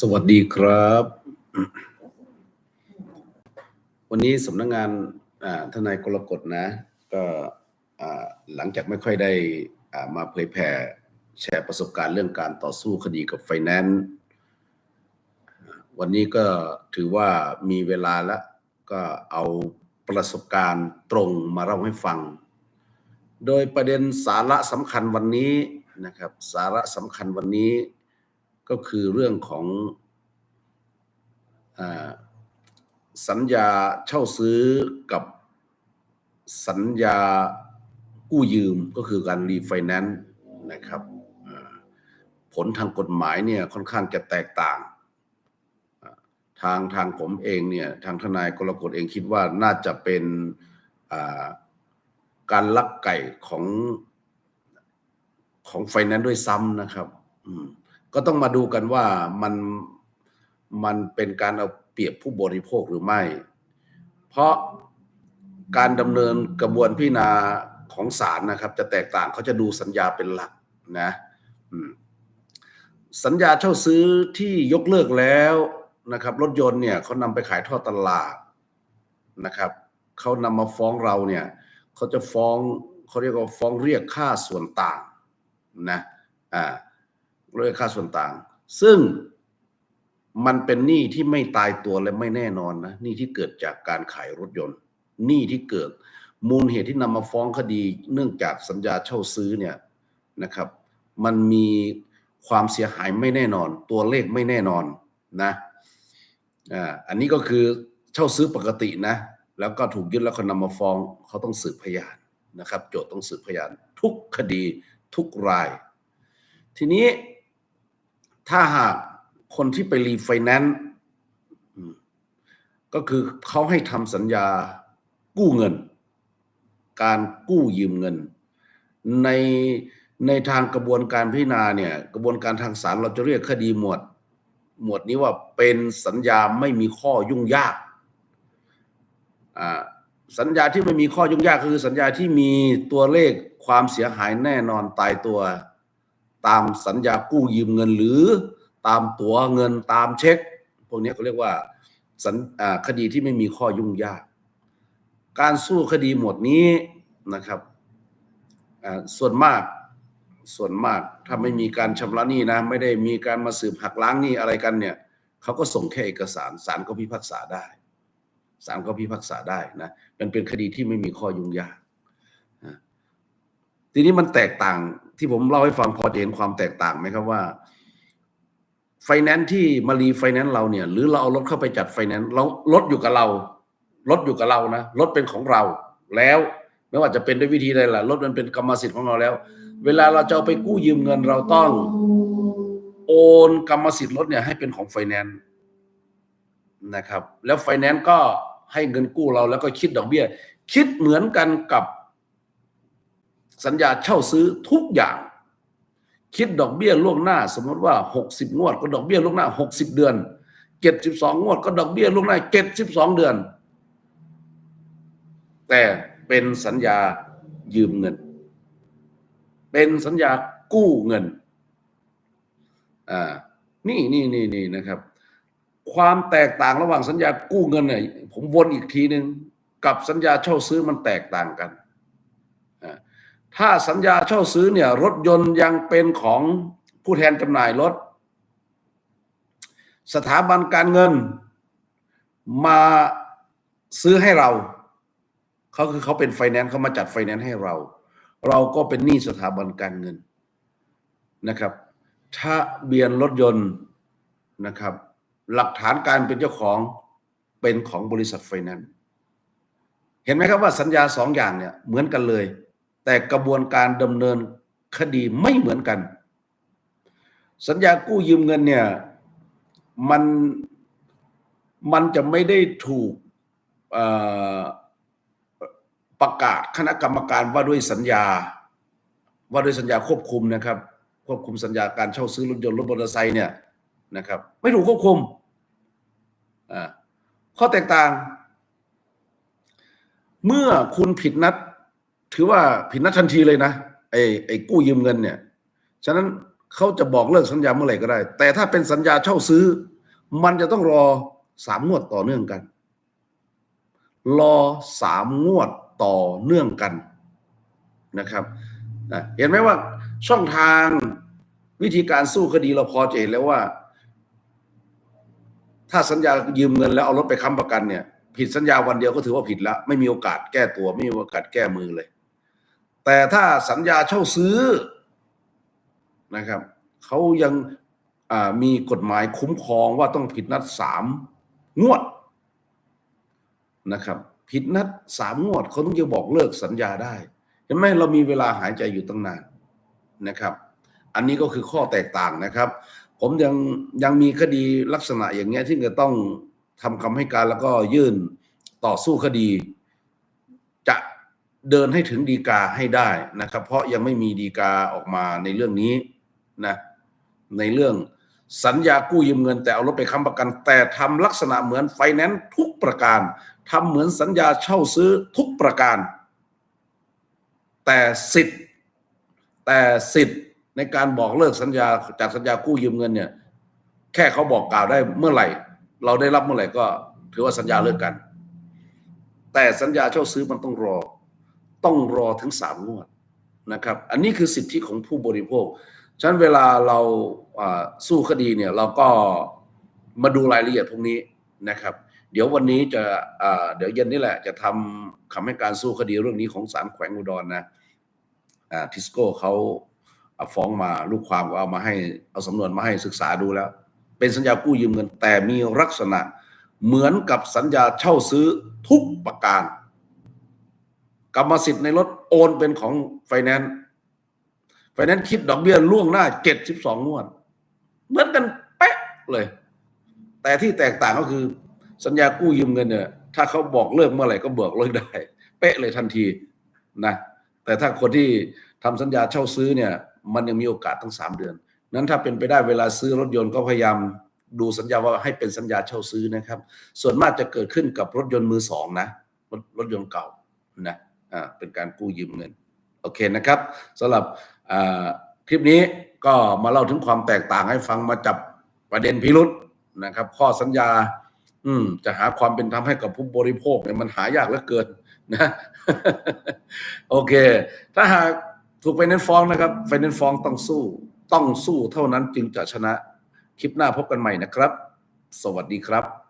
สวัสดีครับ วันนี้สำนักงานทนายกรกฎนะ ก็หลังจากไม่ค่อยได้มาเผยแผ่แชร์ประสบการณ์เรื่องการต่อสู้คดีกับไฟแนนซ์วันนี้ก็ถือว่ามีเวลาแล้ว ก็เอาประสบการณ์ตรงมาเล่าให้ฟัง โดยประเด็นสาระสำคัญวันนี้นะครับ สาระสำคัญวันนี้ ก็คือเรื่องของอสัญญาเช่าซื้อกับสัญญากู้ยืมก็คือการรีไฟแนนซ์นะครับผลทางกฎหมายเนี่ยค่อนข้างจะแตกต่าง ทางทางผมเองเนี่ยทางทนายกรกฎเองคิดว่าน่าจะเป็นการลักไก่ของของไฟแนนซ์ด้วยซ้ำนะครับ อืม ก็ต้องมาดูกันว่ามันมันเป็นการเอาเปรียบผู้บริโภคหรือไม่ เพราะการดำเนินกระบวนพิจารณาของศาลนะครับ จะแตกต่างเขาจะดูสัญญาเป็นหลักนะสัญญาเช่าซื้อที่ยกเลิกแล้วนะครับ รถยนต์เนี่ยเขานำไปขายทอดตลาดนะครับเขานำมาฟ้องเราเนี่ยเขาจะฟ้องเขาเรียกว่าฟ้องเรียกค่าส่วนต่างนะอ่า เรียกค่าส่วนต่าง ซึ่งมันเป็นหนี้ที่ไม่ตายตัวและไม่แน่นอนนะหนี้ที่เกิดจากการขายรถยนต์หนี้ที่เกิด มูลเหตุที่นำมาฟ้องคดี เนื่องจากสัญญาเช่าซื้อเนี่ยนะครับ มันมีความเสียหายไม่แน่นอน ตัวเลขไม่แน่นอนนะอ่าอันนี้ก็คือเช่าซื้อปกตินะ แล้วก็ถูกยึดแล้วเขานำมาฟ้องเขาต้องสืบพยานนะครับ โจทย์ต้องสืบพยาน ทุกคดีทุกราย ทีนี้ ถ้าหากคนที่ไปรีไฟแนนซ์ก็คือเขาให้ทำสัญญากู้เงิน การกู้ยืมเงิน ในในทางกระบวนการพิจารณาเนี่ย กระบวนการทางศาลเราจะเรียกคดีหมวด หมวดนี้ว่าเป็นสัญญาไม่มีข้อยุ่งยากสัญญาที่ไม่มีข้อยุ่งยากคือสัญญาที่มีตัวเลขความเสียหายแน่นอนตายตัว ตามสัญญากู้ยืมเงินหรือตามตั๋วเงินตามเช็ค พวกนี้เขาเรียกว่าสัญคดีที่ไม่มีข้อยุ่งยาก การสู้คดีหมวดนี้นะครับส่วนมากส่วนมากถ้าไม่มีการชำระหนี้นะ ไม่ได้มีการมาสืบหักล้างหนี้อะไรกันเนี่ยเขาก็ส่งแค่เอกสารศาลก็พิพากษาได้ศาลก็พิพากษาได้นะมันเป็นคดีที่ไม่มีข้อยุ่งยากทีนี้มันแตกต่าง ที่ผมเล่าให้ฟังพอจะเห็นความแตกต่างไหมครับว่าไฟแนนซ์ที่มารีไฟแนนซ์เราเนี่ย หรือเราเอารถเข้าไปจัดไฟแนนซ์เรารถอยู่กับเรารถอยู่กับเรานะรถเป็นของเรา แล้วไม่ว่าจะเป็นด้วยวิธีใดล่ะรถมันเป็นกรรมสิทธิ์ของเราแล้ว เวลาเราจะเอาไปกู้ยืมเงินเราต้องโอนกรรมสิทธิ์รถเนี่ยให้เป็นของไฟแนนซ์นะครับ แล้วไฟแนนซ์ก็ให้เงินกู้เราแล้วก็คิดดอกเบี้ย คิดเหมือนกันกับ สัญญาเช่าซื้อทุกอย่าง คิดดอกเบี้ยล่วงหน้า สมมติว่า 60 งวด ก็ดอกเบี้ยล่วงหน้า 60 เดือน72งวด ก็ดอกเบี้ยล่วงหน้า72เดือน แต่เป็นสัญญายืมเงิน เป็นสัญญากู้เงินอ่านี่นี่นี่นี่นะครับ ความแตกต่างระหว่างสัญญากู้เงินเนี่ยผมวนอีกทีหนึ่งกับสัญญาเช่าซื้อมันแตกต่างกัน ถ้าสัญญาเช่าซื้อเนี่ย รถยนต์ยังเป็นของผู้แทนจำหน่ายรถ สถาบันการเงิน มาซื้อให้เรา เขาคือเขาเป็นไฟแนนซ์เขามาจัดไฟแนนซ์ให้เรา เราก็เป็นหนี้สถาบันการเงินนะครับถ้าเบียนรถยนต์นะครับ หลักฐานการเป็นเจ้าของเป็นของบริษัทไฟแนนซ์เห็นไหมครับว่าสัญญาสองอย่างเนี่ยเหมือนกันเลย แต่กระบวนการดำเนินคดีไม่เหมือนกัน สัญญากู้ยืมเงินเนี่ยมันมันจะไม่ได้ถูกประกาศคณะกรรมการว่าด้วยสัญญา ว่าด้วยสัญญาควบคุมนะครับ ควบคุมสัญญาการเช่าซื้อรถยนต์รถมอเตอร์ไซค์เนี่ยนะครับ ไม่ถูกควบคุมข้อแตกต่าง เมื่อคุณผิดนัด ถือว่าผิดนัดทันทีเลยนะไอ้ไอ้กู้ยืมเงินเนี่ยฉะนั้นเขาจะบอกเลิกสัญญาเมื่อไหร่ก็ได้ แต่ถ้าเป็นสัญญาเช่าซื้อ มันจะต้องรอสามงวดต่อเนื่องกัน รอสามงวดต่อเนื่องกันนะครับเห็นไหมว่าช่องทางวิธีการสู้คดีเราพอจะเห็นแล้วว่า ถ้าสัญญายืมเงินแล้วเอารถไปค้ำประกันเนี่ย ผิดสัญญาวันเดียวก็ถือว่าผิดล้วไม่มีโอกาสแก้ตัว ไม่มีโอกาสแก้มือเลย แต่ถ้าสัญญาเช่าซื้อนะครับเขายังมีกฎหมายคุ้มครองว่าต้องผิดนัดสามงวดนะครับ ผิดนัดสามงวดเขาต้องจะบอกเลิกสัญญาได้เห็นไหมเรามีเวลาหายใจอยู่ตั้งนานนะครับ อันนี้ก็คือข้อแตกต่างนะครับ ผมยังยังมีคดีลักษณะอย่างเงี้ยที่จะต้องทำคำให้การแล้วก็ยื่นต่อสู้คดี จะ เดินให้ถึงดีกาให้ได้นะครับ เพราะยังไม่มีดีกาออกมาในเรื่องนี้นะในเรื่องสัญญากู้ยืมเงิน แต่เอารถไปค้ำประกัน แต่ทำลักษณะเหมือนไฟแนนซ์ทุกประการทำเหมือนสัญญาเช่าซื้อทุกประการ แต่สิทธิ์แต่สิทธิ์ในการบอกเลิกสัญญาจากสัญญากู้ยืมเงินเนี่ย แค่เขาบอกกล่าวได้เมื่อไหร่ เราได้รับเมื่อไหร่ก็ถือว่าสัญญาเลิกกัน แต่สัญญาเช่าซื้อมันต้องรอ ต้องรอถึงสามงวดนะครับ อันนี้คือสิทธิของผู้บริโภค ฉะนั้นเวลาเราสู้คดีเนี่ยเราก็มาดูรายละเอียดพวกนี้นะครับ เดี๋ยววันนี้จะอ่าเดี๋ยวเย็นนี่แหละจะทำคำให้การสู้คดีเรื่องนี้ของศาลแขวงอุดรนะทิสโก้เขาอ่าฟ้องมาลูกความก็เอามาให้เอาสำนวนมาให้ศึกษาดูแล้ว เป็นสัญญากู้ยืมเงินแต่มีลักษณะเหมือนกับสัญญาเช่าซื้อทุกประการ กรรมสิทธิ์ในรถโอนเป็นของไฟแนนซ์ไฟแนนซ์คิดดอกเบี้ยล่วงหน้าเจ็ดสิบสองงวด เหมือนกันเป๊ะเลย แต่ที่แตกต่างก็คือ สัญญากู้ยืมเงินเนี่ยถ้าเขาบอกเลิกเมื่อไหร่ก็เบิกเลิกได้ เป๊ะเลยทันทีนะแต่ถ้าคนที่ทำสัญญาเช่าซื้อเนี่ย มันยังมีโอกาสตั้งสามเดือน นั้นถ้าเป็นไปได้เวลาซื้อรถยนต์ก็พยายามดูสัญญาว่าให้เป็นสัญญาเช่าซื้อนะครับ ส่วนมากจะเกิดขึ้นกับรถยนต์มือสองนะรถรถยนต์เก่านะ อ่าเป็นการกู้ยืมเงินโอเคนะครับสำหรับคลิปนี้ก็มาเล่าถึงความแตกต่างให้ฟังมาจับประเด็นพิรุษนะครับ ข้อสัญญา อืม จะหาความเป็นธรรมให้กับผู้บริโภคเนี่ยมันหายากเหลือเกินนะโอเค ถ้าหากถูกไฟแนนซ์ฟ้องนะครับไฟแนนซ์ฟ้องต้องสู้ ต้องสู้เท่านั้นจึงจะชนะ คลิปหน้าพบกันใหม่นะครับ สวัสดีครับ